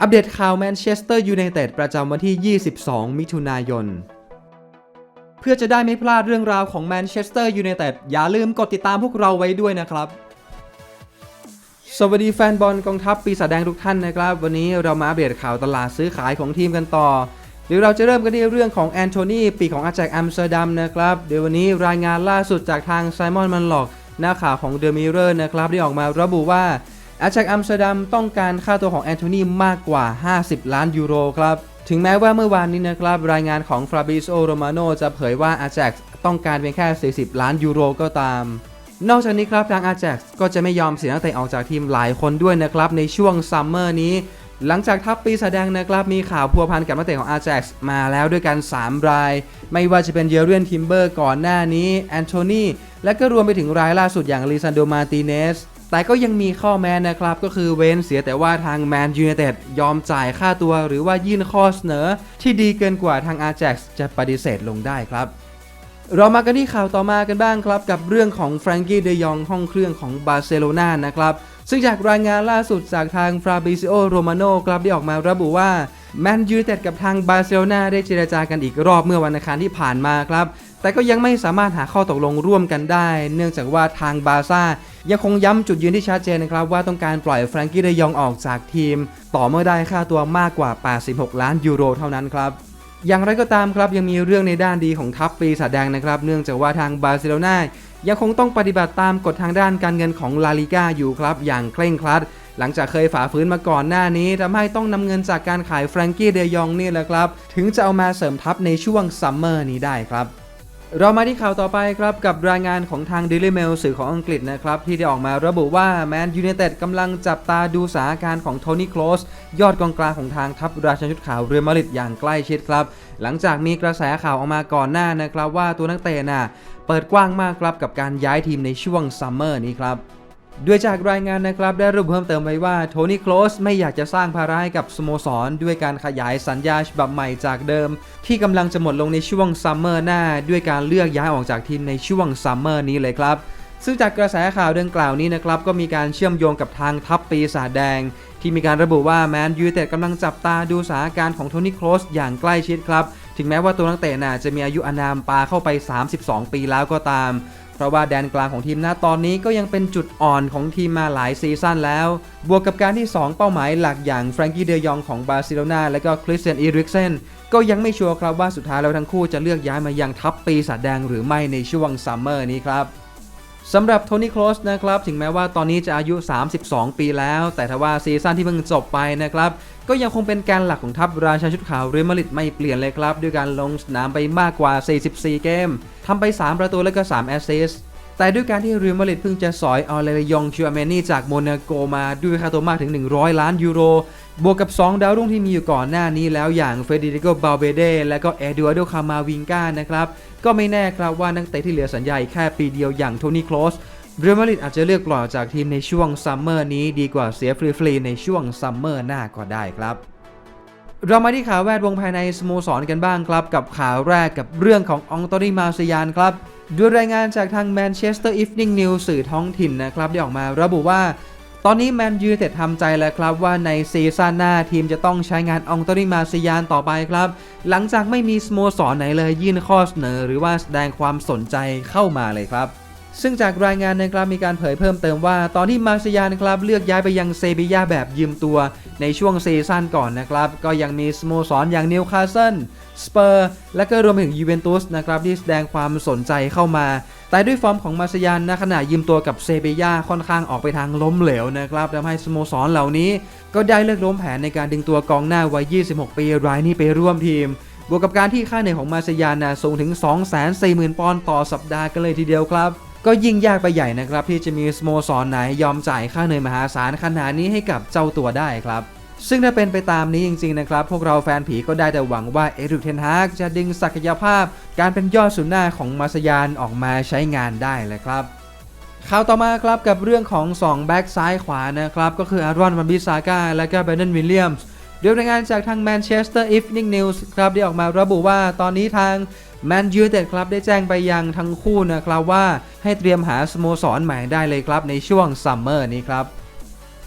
อัปเดตข่าวแมนเชสเตอร์ยูไนเต็ดประจำวันที่ 22 มิถุนายน เพื่อจะได้ไม่พลาดเรื่องราวของแมนเชสเตอร์ยูไนเต็ดอย่าลืมกดติดตามพวกเราไว้ด้วยนะครับ สวัสดีแฟนบอลกองทัพปีศาจแดงทุกท่านนะครับ วันนี้เรามาอัปเดตข่าวตลาดซื้อขายของทีมกันต่อเดี๋ยวเราจะเริ่มกันที่เรื่องของแอนโทนีปีของอาแจกอัมสเตอร์ดัมนะครับเดี๋ยววันนี้รายงานล่าสุดจากทางไซมอนมันหลอกหน้าข่าวของเดอะมิเรอร์นะครับได้ออกมาระบุว่า อาแจกอัมสเตอร์ดัมต้องการค่าตัวของแอนโทนีมากกว่า 50 ล้านยูโรครับถึงแม้ว่าเมื่อวานนี้นะครับ รายงานของฟราบิโอโรมาโนจะเผยว่าอาแจกต้องการเพียงแค่ 40 ล้านยูโรก็ตาม นอกจากนี้ครับทาง Ajax ก็จะไม่ยอมเสียนักเตะออกจากทีมหลายคนด้วยนะครับ ในช่วงซัมเมอร์นี้ หลังจากทัพปีศาจแดงนะครับมีข่าวพัวพันกับนักเตะของ Ajax มาแล้วด้วยกัน 3 ราย ไม่ว่าจะเป็นเยเรียนทิมเบอร์ก่อนหน้านี้แอนโทนีและก็รวมไปถึงรายล่าสุดอย่างลีซันโดมาติเนส แต่ก็ยังมีข้อแม้นะครับ ก็คือเว้นเสียแต่ว่าทางแมนยู i นเต็ดยอมจ่ายค่าตัว หรือว่ายื่นข้อเสนอ ที่ดีเกินกว่าทาง Ajax จะปฏิเสธลงได้ครับเรามากันที่ข่าวต่อมากันบ้างครับ กับเรื่องของแฟรงกี้เดยองห้องเครื่องของบาร์เซโลนานะครับ ซึ่งจากรายงานล่าสุดจากทางฟราบิซิโอโรมาโนครับได้ออกมาระบุว่าแมนยูไนเต็ดกับทางบาร์เซโลนาได้เจรจากันอีกรอบเมื่อวันอังคารที่ผ่านมาครับ แต่ก็ยังไม่สามารถหาข้อตกลงร่วมกันได้ เนื่องจากว่าทางบาร์ซ่า ยังคงย้ำจุดยืนที่ชัดเจนนะครับว่าต้องการปล่อยแฟรงกี้เดยองออกจากทีม ต่อเมื่อได้ค่าตัวมากกว่า 86 ล้านยูโรเท่านั้นครับอย่างไรก็ตามครับยังมีเรื่องในด้านดีของทัพปีศาจแดงนะครับ เนื่องจากว่าทางบาร์เซโลนายังคงต้องปฏิบัติตามกฎทางด้านการเงินของลาลิก้าอยู่ครับ อย่างเคร่งครัด หลังจากเคยฝ่าฝืนมาก่อนหน้านี้ทำให้ต้องนำเงินจากการขายแฟรงกี้เดยองนี่แหละครับ ถึงจะเอามาเสริมทัพในช่วงซัมเมอร์นี้ได้ครับ เรามาที่ข่าวต่อไปครับกับรายงานของทาง Daily Mail สื่อของอังกฤษนะครับ ที่ได้ออกมาระบุว่าแมนยูเนเต็ดกำลังจับตาดูสถานการณ์ของโทนี่โคลสยอดกองกลางของทางทัพราชันชุดขาวเรือมาริดอย่างใกล้ชิดครับ หลังจากมีกระแสข่าวออกมาก่อนหน้านะครับว่าตัวนักเตะน่ะเปิดกว้างมากครับกับการย้ายทีมในช่วงซัมเมอร์นี้ครับ ด้วยจากรายงานนะครับได้ระบุเพิ่มเติมไว้ว่าโทนี่โคลสไม่อยากจะสร้างภาระให้กับสโมสร ด้วยการขยายสัญญาฉบับใหม่จากเดิม ที่กำลังจะหมดลงในช่วงซัมเมอร์หน้า ด้วยการเลือกย้ายออกจากทีมในช่วงซัมเมอร์นี้เลยครับ ซึ่งจากกระแสข่าวดังกล่าวนี้นะครับก็มีการเชื่อมโยงกับทางทัพปีศาจแดง ที่มีการระบุว่าแมนยูเต็ดกำลังจับตาดูสถานการณ์ของโทนี่โคลสอย่างใกล้ชิดครับถึงแม้ว่าตัวนักเตะน่ะจะมีอายุอานามปาเข้าไป 32 ปีแล้วก็ตาม เพราะว่าแดนกลางของทีมนาตอนนี้ก็ยังเป็นจุดอ่อนของทีมมาหลายซีซั่นแล้ว บวกกับการที่ 2 เป้าหมายหลักอย่างแฟรงกี้เดยองของบาร์เซโลนาและก็คริสเตียนอีริกเซนก็ยังไม่ชัวร์ครับว่าสุดท้ายแล้วทั้งคู่จะเลือกย้ายมายังทัพปีศาจแดงหรือไม่ในช่วงซัมเมอร์นี้ครับ สำหรับโทนี่โคลสนะครับถึงแม้ว่าตอนนี้จะอายุ 32 ปีแล้ว แต่ถ้าว่าซีซั่นที่เพิ่งจบไปนะครับก็ยังคงเป็นแกนหลักของทัพราชาชุดขาวเรอัลมาดริดไม่เปลี่ยนเลยครับ ด้วยการลงสนามไปมากกว่า 44 เกมทำไป 3 ประตูและก็ 3 แอสซิสต์ แต่ด้วยการที่เรอัลมาดริดเพิ่งจะสอยออเลยองชูอาเมนี่จากโมนาโกมาด้วยค่าตัวมากถึง 100 ล้านยูโร บวกกับ 2 ดาวรุ่งที่มีอยู่ก่อนหน้านี้แล้วอย่างเฟรดิโกบาเบเดและก็เอดูอาร์โดคามาวิงกานะครับ ก็ไม่แน่ครับว่านักเตะที่เหลือสัญญาอีกแค่ปีเดียวอย่างโทนี่โคลสเรอัลมาดริดอาจจะเลือกปล่อยจากทีมในช่วงซัมเมอร์นี้ดีกว่าเสียฟรีๆในช่วงซัมเมอร์หน้าก็ได้ครับเรามาที่ข่าวแวดวงภายในสโมสรกันบ้างครับ กับข่าวแรกกับเรื่องขององโตนีมาซียนครับ ด้วยรายงานจากทางแมนเชสเตอร์อีฟนิ่งนิวสื่อท้องถิ่นนะครับได้ออกมาระบุว่า ตอนนี้แมนยูเต็ดทำใจแล้วครับว่าในซีซั่นหน้าทีมจะต้องใช้งานองตอริมาซิยานต่อไปครับ หลังจากไม่มีสโมสรไหนเลยยื่นข้อเสนอ หรือว่าแสดงความสนใจเข้ามาเลยครับ ซึ่งจากรายงานนะครับมีการเผยเพิ่มเติมว่า ตอนที่มาร์เซียนะครับเลือกย้ายไปยังเซบียาแบบยืมตัวในช่วงซีซั่นก่อนนะครับ ก็ยังมีสโมสรอย่างนิวคาสเซิลสเปอร์และก็รวมถึงยูเวนตุสนะครับที่แสดงความสนใจเข้ามา แต่ด้วยฟอร์มของมาร์เซียนณขณะยืมตัวกับเซบียาค่อนข้างออกไปทางล้มเหลวนะครับทำให้สโมสรเหล่านี้ ก็ได้เลิกล้มแผนในการดึงตัวกองหน้าวัย 26 ปีรายนี้ไปร่วมทีมบวกกับการที่ค่าเหนื่อยของมาเซียนนะสูงถึง 240,000 ปอนด์ต่อสัปดาห์กันเลยทีเดียวครับ ก็ยิ่งยากไปใหญ่นะครับ ที่จะมีสโมสรไหนยอมจ่ายค่าเหนื่อยมหาศาลขนาดนี้ให้กับเจ้าตัวได้ครับ ซึ่งถ้าเป็นไปตามนี้จริงๆนะครับ พวกเราแฟนผีก็ได้แต่หวังว่าเอริกเทนฮากจะดึงศักยภาพ การเป็นยอดสุนหน้าของมาสยานออกมาใช้งานได้เลยครับข่าวต่อมาครับกับเรื่องของ 2 แบ็กซ้ายขวานะครับ ก็คืออารอนวันบิซาก้าและก็เบรนดนวิลเลียมส์ โดยรายงานจากทางแมนเชสเตอร์อีฟนิ่งนิวส์ครับได้ออกมาระบุว่าตอนนี้ทางแมนยูเต็ดครับได้แจ้งไปยังทั้งคู่นะครับว่าให้เตรียมหาสโมสรใหม่ได้เลยครับในช่วงซัมเมอร์นี้ครับ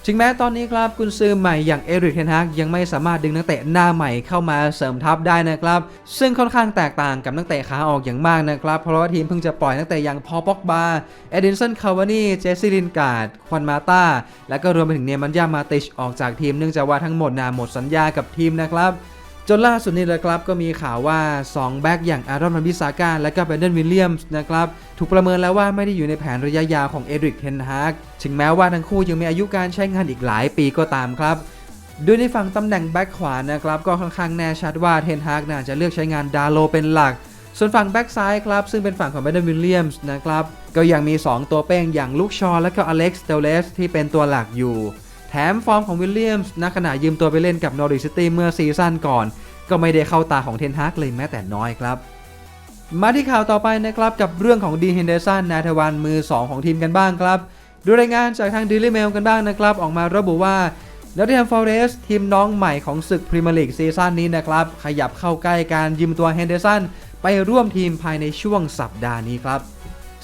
ถึงแม้ตอนนี้ครับกุนซือใหม่อย่างเอริกเทนฮากยังไม่สามารถดึงนักเตะหน้าใหม่เข้ามาเสริมทัพได้นะครับ ซึ่งค่อนข้างแตกต่างกับนักเตะขาออกอย่างมากนะครับ เพราะว่าทีมเพิ่งจะปล่อยนักเตะอย่างพอป็อกบาเอดินสันคาวานีเจสซี่ลินการ์ดควันมาตาและก็รวมไปถึงเนมันยามาติชออกจากทีมเนื่องจากว่าทั้งหมดนาหมดสัญญากับทีมนะครับ จนล่าสุดนี้เลยครับก็มีข่าวว่า 2 แบ็กอย่างอารอนมันบิซาก้าและก็เบนเดนวิลเลียมส์นะครับถูกประเมินแล้วว่าไม่ได้อยู่ในแผนระยะยาวของเอริกเทนฮากถึงแม้ว่าทั้งคู่ยังมีอายุการใช้งานอีกหลายปีก็ตามครับโดยในฝั่งตำแหน่งแบ็กขวานะครับ ก็ค่อนข้างแน่ชัดว่าเทนฮากน่าจะเลือกใช้งานดาโลเป็นหลัก ส่วนฝั่งแบ็กซ้ายครับ ซึ่งเป็นฝั่งของเบนเดนวิลเลียมส์นะครับ ก็ยังมี 2 ตัวเป้งอย่างลูกชอและก็อเล็กซ์เตลเลสที่เป็นตัวหลักอยู่ แถมฟอร์มของวิลเลียมส์ณขณะยืมตัวไปเล่นกับนอริสซิตี้เมื่อซีซั่นก่อน ก็ไม่ได้เข้าตาของเทนฮากเลยแม้แต่น้อยครับมาที่ข่าวต่อไปนะครับกับเรื่องของดีเฮนเดอร์สันนาทวันมือ 2 ของทีมกันบ้างครับดูรายงานจากทาง Daily Mail กันบ้างนะครับ ออกมาระบุว่านอตติแฮมฟอเรสทีมน้องใหม่ของศึกพรีเมียร์ลีกซีซั่นนี้นะครับ ขยับเข้าใกล้การยืมตัวเฮนเดอร์สันไปร่วมทีมภายในช่วงสัปดาห์นี้ครับ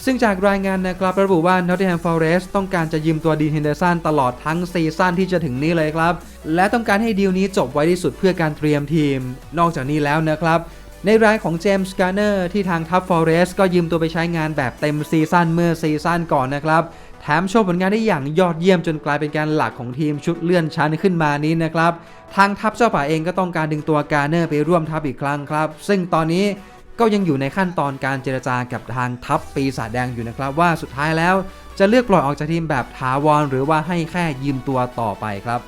ซึ่งจากรายงานนะครับระบุว่า Nottingham Forest ต้องการจะยืมตัวดีนเฮนเดอร์สันตลอดทั้งซีซั่นที่จะถึงนี้เลยครับ และต้องการให้ดีลนี้จบไว้ที่สุดเพื่อการเตรียมทีม นอกจากนี้แล้วนะครับ ในรายของเจมส์การ์เนอร์ที่ทางทัพฟอเรสก็ยืมตัวไปใช้งานแบบเต็มซีซั่นเมื่อซีซั่นก่อนนะครับแถมโชว์ผลงานได้อย่างยอดเยี่ยมจนกลายเป็นการหลักของทีมชุดเลื่อนชั้นขึ้นมานี้นะครับ ทางทัพเจ้าป่าเองก็ต้องการดึงตัวการ์เนอร์ไปร่วมทัพอีกครั้งครับ ซึ่งตอนนี้ ก็ยังอยู่ในขั้นตอนการเจรจากับทางทัพปีศาจแดงอยู่นะครับว่าสุดท้ายแล้วจะเลือกปล่อยออกจากทีมแบบถาวร หรือว่าให้แค่ยืมตัวต่อไปครับ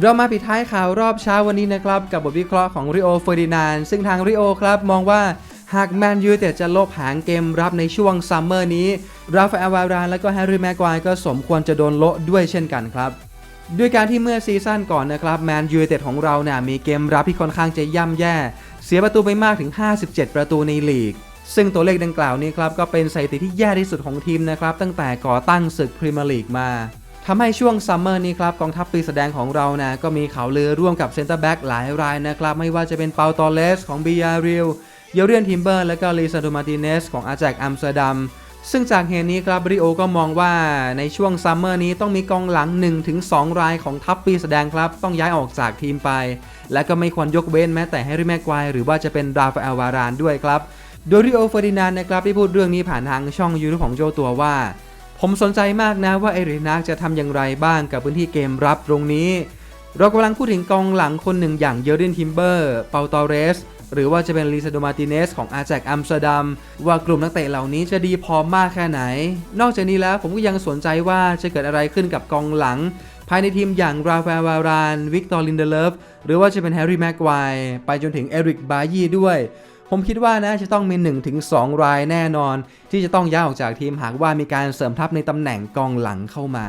เรามาปิดท้ายข่าวรอบเช้าวันนี้นะครับ กับบทวิเคราะห์ของริโอเฟอร์ดินานด์ซึ่งทางริโอครับมองว่าหากแมนยูแต่จะลบหางเกมรับในช่วงซัมเมอร์นี้ ราฟาเอลวารานและก็แฮร์รี่แม็กควายก็สมควรจะโดนโละด้วยเช่นกันครับ ด้วยการที่เมื่อซีซั่นก่อนนะครับแมนยูเต็ดของเราเนี่ยมีเกมรับที่ค่อนข้างจะย่ำแย่ เสียประตูไปมากถึง 57 ประตูในลีก ซึ่งตัวเลขดังกล่าวนี้ครับก็เป็นสถิติที่แย่ที่สุดของทีมนะครับตั้งแต่ก่อตั้งศึกพรีเมียร์ลีกมาทำให้ช่วงซัมเมอร์นี้ครับกองทัพปีแสดงของเรานะก็มีข่าวลือร่วมกับเซนเตอร์แบ็กหลายรายนะครับไม่ว่าจะเป็นเปาตอเลสของบียาริลเยเรียนทิมเบอร์และก็ลีซาโดมาติเนสของอาแจกอัมสเตอร์ดัม ซึ่งจากเหตุนี้ครับบริโอก็มองว่าในช่วงซัมเมอร์นี้ต้องมีกองหลัง 1-2 รายของทัพปีแสดงครับ ต้องย้ายออกจากทีมไป และก็ไม่ควรยกเว้นแม้แต่แฮร์รี่แม็กควายหรือว่าจะเป็นราฟาเอลวารานด้วยครับ โดยริโอเฟอร์ดินานนะครับได้พูดเรื่องนี้ผ่านทางช่องยูทูบของโจตัวว่า ผมสนใจมากนะว่าเอรินักจะทำอย่างไรบ้างกับพื้นที่เกมรับตรงนี้ เรากำลังพูดถึงกองหลังคนหนึ่งอย่างเยอร์เดนทิมเบอร์เปาตอเรส หรือว่าจะเป็นลีซาโดมาติเนสของอาแจกอัมสเตอร์ดัม ว่ากลุ่มนักเตะเหล่านี้จะดีพอมากแค่ไหน นอกจากนี้แล้วผมก็ยังสนใจว่าจะเกิดอะไรขึ้นกับกองหลัง ภายในทีมอย่างราฟาเอลวาราน วิกตอร์ลินเดเลฟ หรือว่าจะเป็นแฮร์รี่แม็กควไปจนถึงเอริกบายีด้วยผมคิดว่านะจะต้องมี 1-2 รายแน่นอน ที่จะต้องย้ายออกจากทีมหากว่ามีการเสริมทัพในตำแหน่งกองหลังเข้ามา